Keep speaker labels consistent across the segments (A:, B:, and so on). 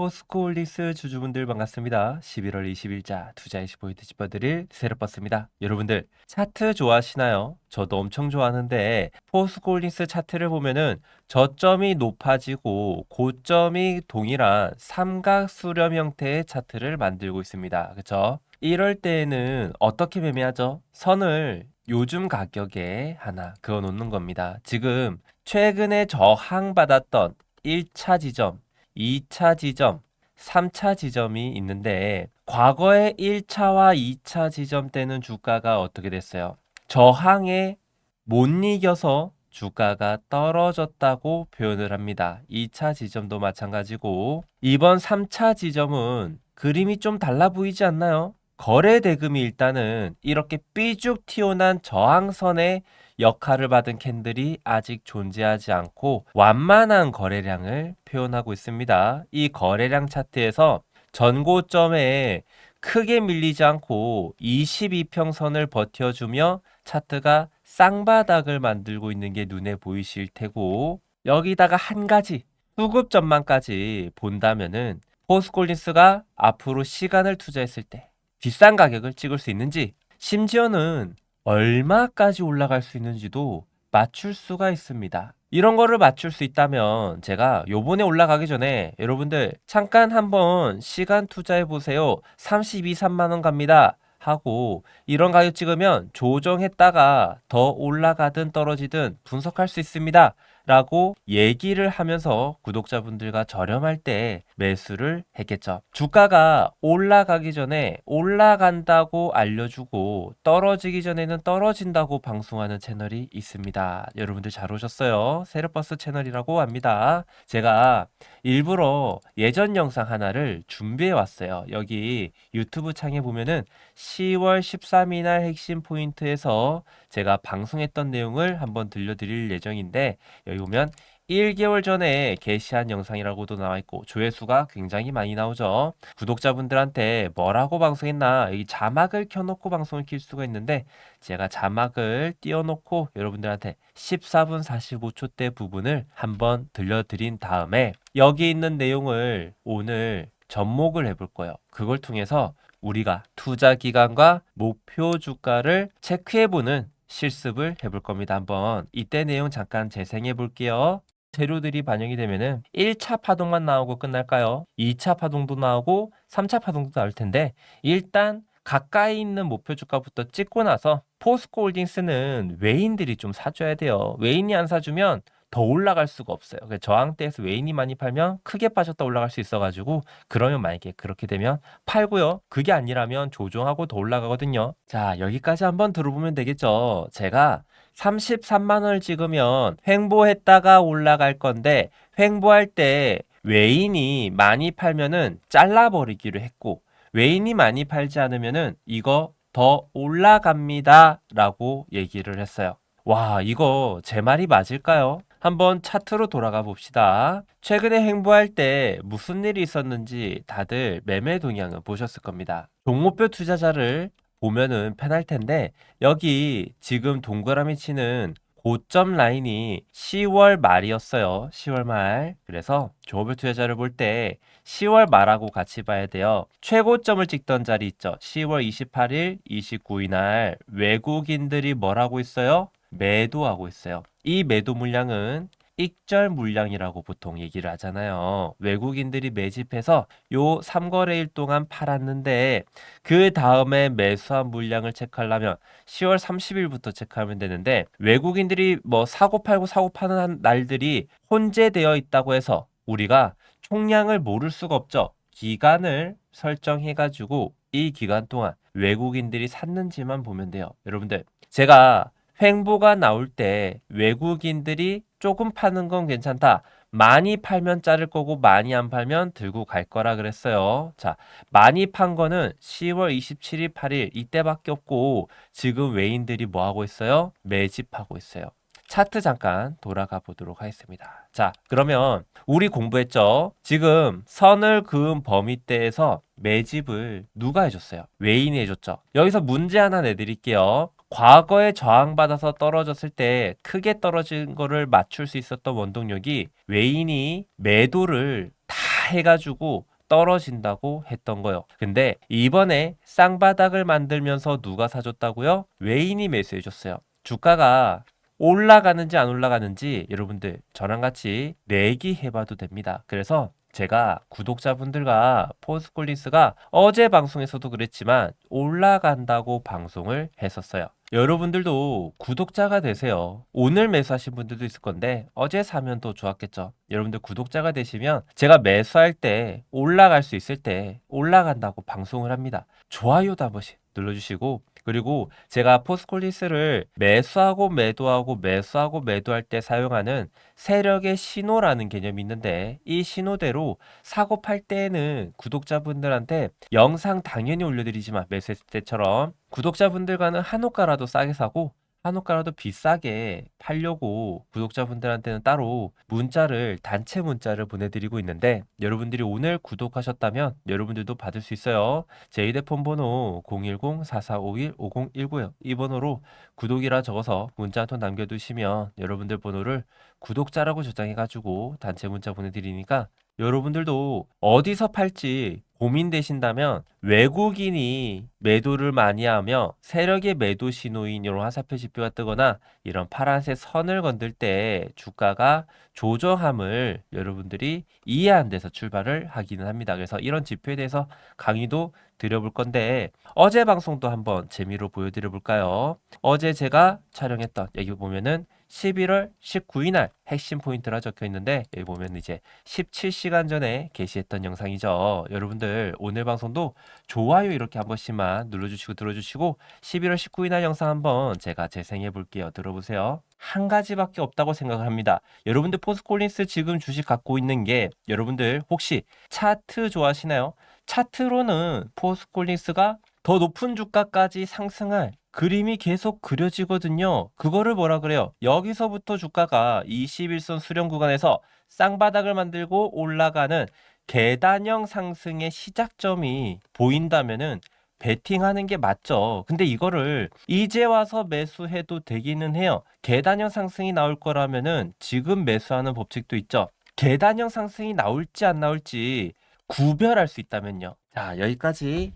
A: 포스코홀릭스 주주분들 반갑습니다. 11월 20일자 투자 25일트 짚어드릴 세력버스입니다. 여러분들 차트 좋아하시나요? 저도 엄청 좋아하는데 포스코홀릭스 차트를 보면은 저점이 높아지고 고점이 동일한 삼각 수렴 형태의 차트를 만들고 있습니다. 그쵸? 이럴 때에는 어떻게 매매하죠? 선을 요즘 가격에 하나 그어 놓는 겁니다. 지금 최근에 저항받았던 1차 지점, 2차 지점, 3차 지점이 있는데 과거의 1차와 2차 지점 때는 주가가 어떻게 됐어요? 저항에 못 이겨서 주가가 떨어졌다고 표현을 합니다. 2차 지점도 마찬가지고 이번 3차 지점은 그림이 좀 달라 보이지 않나요? 거래 대금이 일단은 이렇게 삐죽 튀어난 저항선의 역할을 받은 캔들이 아직 존재하지 않고 완만한 거래량을 표현하고 있습니다. 이 거래량 차트에서 전고점에 크게 밀리지 않고 22평선을 버텨주며 차트가 쌍바닥을 만들고 있는 게 눈에 보이실 테고 여기다가 한 가지 수급 전망까지 본다면은 포스콜린스가 앞으로 시간을 투자했을 때 비싼 가격을 찍을 수 있는지 심지어는 얼마까지 올라갈 수 있는지도 맞출 수가 있습니다. 이런 거를 맞출 수 있다면 제가 요번에 올라가기 전에 여러분들 잠깐 한번 시간 투자해 보세요. 32, 3만 원 갑니다. 하고 이런 가격 찍으면 조정했다가 더 올라가든 떨어지든 분석할 수 있습니다. 라고 얘기를 하면서 구독자분들과 저렴할 때 매수를 했겠죠. 주가가 올라가기 전에 올라간다고 알려주고 떨어지기 전에는 떨어진다고 방송하는 채널이 있습니다. 여러분들 잘 오셨어요. 세르버스 채널이라고 합니다. 제가 일부러 예전 영상 하나를 준비해 왔어요. 여기 유튜브 창에 보면은 10월 13일 날 핵심 포인트에서 제가 방송했던 내용을 한번 들려드릴 예정인데 여기 보면 1개월 전에 게시한 영상이라고도 나와 있고 조회수가 굉장히 많이 나오죠. 구독자분들한테 뭐라고 방송했나 이 자막을 켜놓고 방송을 킬 수가 있는데 제가 자막을 띄워놓고 여러분들한테 14분 45초 때 부분을 한번 들려드린 다음에 여기 있는 내용을 오늘 접목을 해볼 거예요. 그걸 통해서 우리가 투자 기간과 목표 주가를 체크해보는 실습을 해볼 겁니다. 한번 이때 내용 잠깐 재생해 볼게요. 재료들이 반영이 되면은 1차 파동만 나오고 끝날까요? 2차 파동도 나오고 3차 파동도 나올 텐데 일단 가까이 있는 목표 주가부터 찍고 나서 포스코 홀딩스는 외인들이 좀 사줘야 돼요. 외인이 안 사주면 더 올라갈 수가 없어요. 저항대에서 외인이 많이 팔면 크게 빠졌다 올라갈 수 있어가지고 그러면 만약에 그렇게 되면 팔고요. 그게 아니라면 조정하고 더 올라가거든요. 자 여기까지 한번 들어보면 되겠죠. 제가 33만 원을 찍으면 횡보했다가 올라갈 건데 횡보할 때 외인이 많이 팔면은 잘라버리기로 했고 외인이 많이 팔지 않으면은 이거 더 올라갑니다 라고 얘기를 했어요. 와 이거 제 말이 맞을까요? 한번 차트로 돌아가 봅시다. 최근에 행보할 때 무슨 일이 있었는지 다들 매매 동향을 보셨을 겁니다. 종목별 투자자를 보면은 편할 텐데 여기 지금 동그라미 치는 고점 라인이 10월 말이었어요. 10월 말. 그래서 종목별 투자자를 볼 때 10월 말하고 같이 봐야 돼요. 최고점을 찍던 자리 있죠. 10월 28일, 29일 날 외국인들이 뭘 하고 있어요? 매도하고 있어요. 이 매도 물량은 익절 물량이라고 보통 얘기를 하잖아요. 외국인들이 매집해서 요 3거래일 동안 팔았는데 그 다음에 매수한 물량을 체크하려면 10월 30일부터 체크하면 되는데 외국인들이 뭐 사고 팔고 사고 파는 한 날들이 혼재되어 있다고 해서 우리가 총량을 모를 수가 없죠. 기간을 설정해 가지고 이 기간 동안 외국인들이 샀는지만 보면 돼요. 여러분들 제가 횡보가 나올 때 외국인들이 조금 파는 건 괜찮다. 많이 팔면 자를 거고 많이 안 팔면 들고 갈 거라 그랬어요. 자, 많이 판 거는 10월 27일, 8일 이때밖에 없고 지금 외인들이 뭐 하고 있어요? 매집하고 있어요. 차트 잠깐 돌아가 보도록 하겠습니다. 자, 그러면 우리 공부했죠? 지금 선을 그은 범위대에서 매집을 누가 해줬어요? 외인이 해줬죠. 여기서 문제 하나 내드릴게요. 과거에 저항받아서 떨어졌을 때 크게 떨어진 거를 맞출 수 있었던 원동력이 외인이 매도를 다 해가지고 떨어진다고 했던 거요. 근데 이번에 쌍바닥을 만들면서 누가 사줬다고요? 외인이 매수해줬어요. 주가가 올라가는지 안 올라가는지 여러분들 저랑 같이 내기 해봐도 됩니다. 그래서 제가 구독자분들과 포스콜린스가 어제 방송에서도 그랬지만 올라간다고 방송을 했었어요. 여러분들도 구독자가 되세요. 오늘 매수하신 분들도 있을 건데 어제 사면 더 좋았겠죠. 여러분들 구독자가 되시면 제가 매수할 때 올라갈 수 있을 때 올라간다고 방송을 합니다. 좋아요도 한 번씩 눌러주시고 그리고 제가 포스콜리스를 매수하고 매도하고 매수하고 매도할 때 사용하는 세력의 신호라는 개념이 있는데 이 신호대로 사고 팔 때에는 구독자분들한테 영상 당연히 올려드리지만 매수했을 때처럼 구독자분들과는 한호가라도 싸게 사고 한호가라도 비싸게 팔려고 구독자분들한테는 따로 문자를 단체 문자를 보내드리고 있는데 여러분들이 오늘 구독하셨다면 여러분들도 받을 수 있어요. 제 휴대폰 번호 010-4451-5019요. 이 번호로 구독이라 적어서 문자 한 통 남겨두시면 여러분들 번호를 구독자라고 저장해가지고 단체 문자 보내드리니까 여러분들도 어디서 팔지 고민되신다면 외국인이 매도를 많이 하며 세력의 매도 신호인 이런 화살표 지표가 뜨거나 이런 파란색 선을 건들 때 주가가 조정함을 여러분들이 이해한 데서 출발을 하기는 합니다. 그래서 이런 지표에 대해서 강의도 드려볼 건데 어제 방송도 한번 재미로 보여드려 볼까요? 어제 제가 촬영했던 여기 보면은 11월 19일 날 핵심 포인트라 적혀 있는데 여기 보면 이제 17시간 전에 게시했던 영상이죠. 여러분들 오늘 방송도 좋아요 이렇게 한 번씩만 눌러주시고 들어주시고 11월 19일 날 영상 한번 제가 재생해 볼게요. 들어보세요. 한 가지밖에 없다고 생각을 합니다. 여러분들 포스콜린스 지금 주식 갖고 있는 게 여러분들 혹시 차트 좋아하시나요? 차트로는 포스콜린스가 더 높은 주가까지 상승할 그림이 계속 그려지거든요. 그거를 뭐라 그래요? 여기서부터 주가가 21선 수렴 구간에서 쌍바닥을 만들고 올라가는 계단형 상승의 시작점이 보인다면은 베팅하는 게 맞죠. 근데 이거를 이제 와서 매수해도 되기는 해요. 계단형 상승이 나올 거라면은 지금 매수하는 법칙도 있죠. 계단형 상승이 나올지 안 나올지 구별할 수 있다면요. 자, 여기까지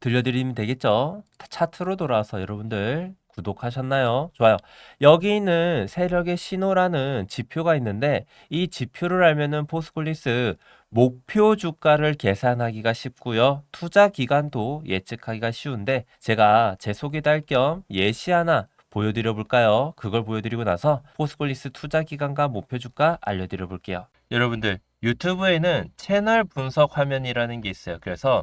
A: 들려드리면 되겠죠? 차트로 돌아와서 여러분들 구독하셨나요? 좋아요. 여기 있는 세력의 신호라는 지표가 있는데 이 지표를 알면은 포스콜리스 목표 주가를 계산하기가 쉽고요. 투자 기간도 예측하기가 쉬운데 제가 제 소개도 할 겸 예시 하나 보여드려 볼까요? 그걸 보여드리고 나서 포스콜리스 투자 기간과 목표 주가 알려드려 볼게요. 여러분들 유튜브에는 채널 분석 화면이라는 게 있어요. 그래서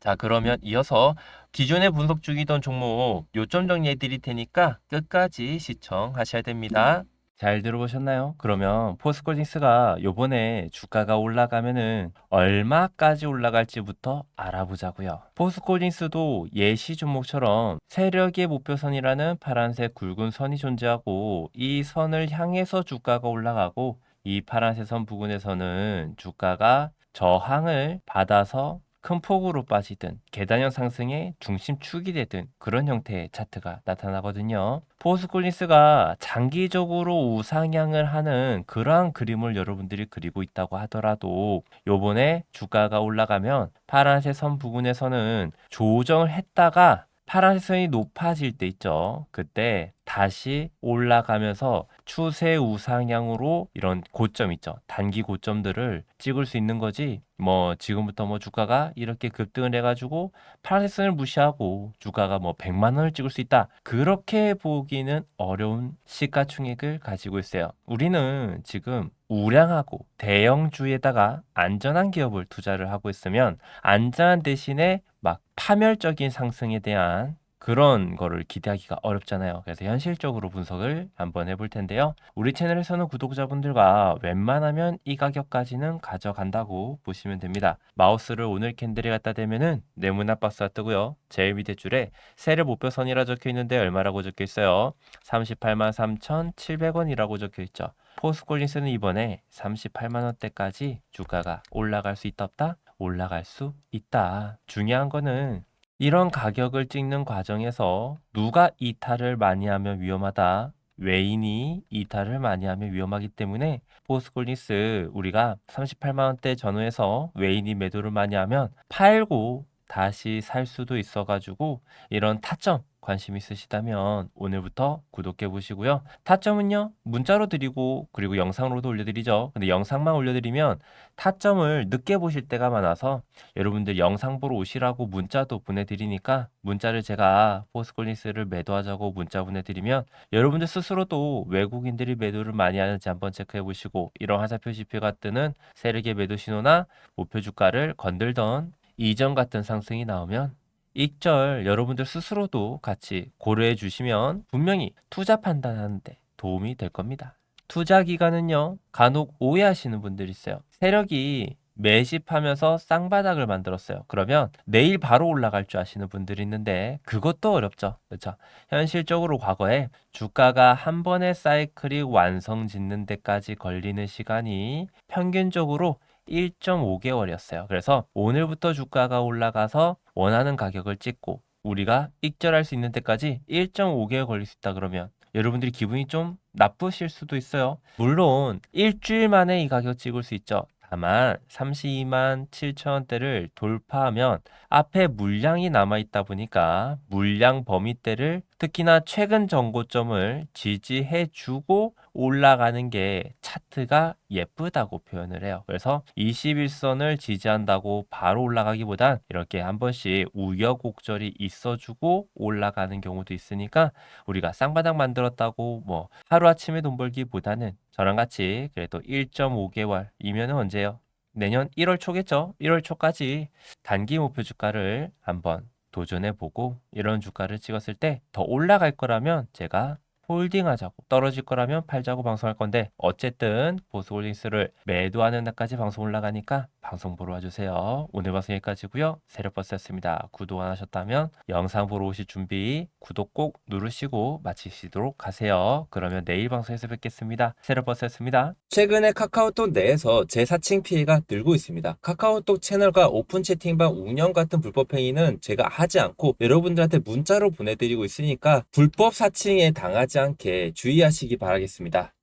A: 자, 그러면 이어서 기존에 분석 중이던 종목 요점 정리해 드릴 테니까 끝까지 시청하셔야 됩니다. 잘 들어보셨나요? 그러면 포스콜딩스가 요번에 주가가 올라가면은 얼마까지 올라갈지부터 알아보자고요. 포스콜딩스도 예시 종목처럼 세력의 목표선이라는 파란색 굵은 선이 존재하고 이 선을 향해서 주가가 올라가고 이 파란색 선 부근에서는 주가가 저항을 받아서 큰 폭으로 빠지든 계단형 상승의 중심축이 되든 그런 형태의 차트가 나타나거든요. 포스콜린스가 장기적으로 우상향을 하는 그러한 그림을 여러분들이 그리고 있다고 하더라도 요번에 주가가 올라가면 파란색 선 부근에서는 조정을 했다가 파란색 선이 높아질 때 있죠. 그때 다시 올라가면서 추세 우상향으로 이런 고점 있죠. 단기 고점들을 찍을 수 있는 거지. 뭐 지금부터 뭐 주가가 이렇게 급등을 해가지고 파란색 선을 무시하고 주가가 뭐 100만 원을 찍을 수 있다. 그렇게 보기는 어려운 시가총액을 가지고 있어요. 우리는 지금 우량하고 대형주에다가 안전한 기업을 투자를 하고 있으면 안전한 대신에 막 파멸적인 상승에 대한 그런 거를 기대하기가 어렵잖아요. 그래서 현실적으로 분석을 한번 해볼 텐데요. 우리 채널에서는 구독자분들과 웬만하면 이 가격까지는 가져간다고 보시면 됩니다. 마우스를 오늘 캔들에 갖다 대면은 네모난 박스가 뜨고요. 제일 밑에 줄에 세력 목표선이라 적혀 있는데 얼마라고 적혀 있어요? 38만 3,700원이라고 적혀 있죠. 포스콜린스는 이번에 38만 원대까지 주가가 올라갈 수 있다 없다? 올라갈 수 있다. 중요한 거는 이런 가격을 찍는 과정에서 누가 이탈을 많이 하면 위험하다. 외인이 이탈을 많이 하면 위험하기 때문에 포스콜리스 우리가 38만 원대 전후에서 외인이 매도를 많이 하면 팔고 다시 살 수도 있어가지고 이런 타점 관심 있으시다면 오늘부터 구독해 보시고요. 타점은요 문자로 드리고 그리고 영상으로도 올려드리죠. 근데 영상만 올려드리면 타점을 늦게 보실 때가 많아서 여러분들 영상 보러 오시라고 문자도 보내드리니까 문자를 제가 포스콜린스를 매도하자고 문자 보내드리면 여러분들 스스로도 외국인들이 매도를 많이 하는지 한번 체크해 보시고 이런 하사표 지표가 뜨는 세력의 매도 신호나 목표 주가를 건들던 이전 같은 상승이 나오면 익절 여러분들 스스로도 같이 고려해 주시면 분명히 투자 판단하는데 도움이 될 겁니다. 투자 기간은요, 간혹 오해하시는 분들이 있어요. 세력이 매집하면서 쌍바닥을 만들었어요. 그러면 내일 바로 올라갈 줄 아시는 분들이 있는데 그것도 어렵죠. 그렇죠? 현실적으로 과거에 주가가 한 번의 사이클이 완성 짓는 데까지 걸리는 시간이 평균적으로 1.5개월이었어요. 그래서 오늘부터 주가가 올라가서 원하는 가격을 찍고 우리가 익절할 수 있는 때까지 1.5개월 걸릴 수 있다 그러면 여러분들이 기분이 좀 나쁘실 수도 있어요. 물론 일주일 만에 이 가격 찍을 수 있죠. 다만 32만 7천 원대를 돌파하면 앞에 물량이 남아 있다 보니까 물량 범위대를 특히나 최근 정고점을 지지해 주고 올라가는 게 차트가 예쁘다고 표현을 해요. 그래서 21선을 지지한다고 바로 올라가기보단 이렇게 한 번씩 우여곡절이 있어주고 올라가는 경우도 있으니까 우리가 쌍바닥 만들었다고 뭐 하루아침에 돈 벌기보다는 저랑 같이 그래도 1.5개월이면 언제요? 내년 1월 초겠죠? 1월 초까지 단기 목표 주가를 한번 도전해 보고 이런 주가를 찍었을 때 더 올라갈 거라면 제가 홀딩하자고 떨어질 거라면 팔자고 방송할 건데 어쨌든 보스홀딩스를 매도하는 날까지 방송 올라가니까 방송 보러 와주세요. 오늘 방송 여기까지고요. 세력버스였습니다. 구독 안 하셨다면 영상 보러 오실 준비 구독 꼭 누르시고 마치시도록 하세요. 그러면 내일 방송에서 뵙겠습니다. 세력버스였습니다. 최근에 카카오톡 내에서 제 사칭 피해가 늘고 있습니다. 카카오톡 채널과 오픈 채팅방 운영 같은 불법 행위는 제가 하지 않고 여러분들한테 문자로 보내드리고 있으니까 불법 사칭에 당하지 않게 주의하시기 바라겠습니다.